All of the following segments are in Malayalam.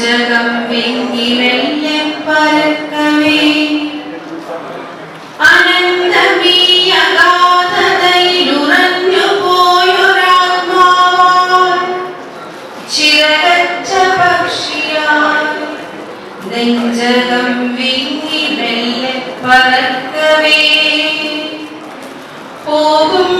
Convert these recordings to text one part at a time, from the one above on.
ജഗം വെങ്കി വെള്ളം പരക്കവേ അനന്തമീയ ഗാഥതയിലുറഞ്ഞു പോയൊരാത്മാവാൻ ചിറകച്ച പക്ഷിയാൽ നെഞ്ചകം വെങ്കി വെള്ളം പരക്കവേ പോകും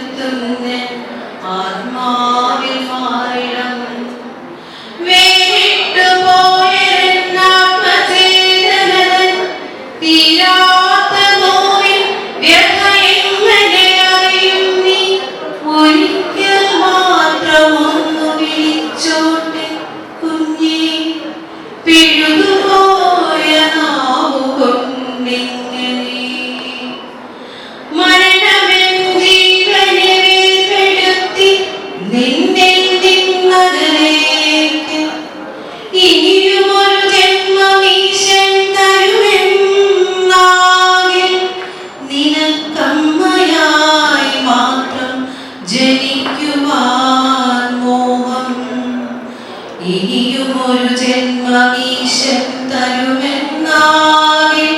ഒരു ജന്മമീശൻ തരുമെന്നാകിൽ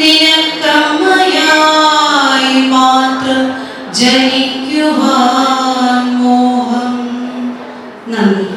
നിനക്കമ്മയായി മാത്രം ജനിക്കുവാൻ മോഹം നന്ദി.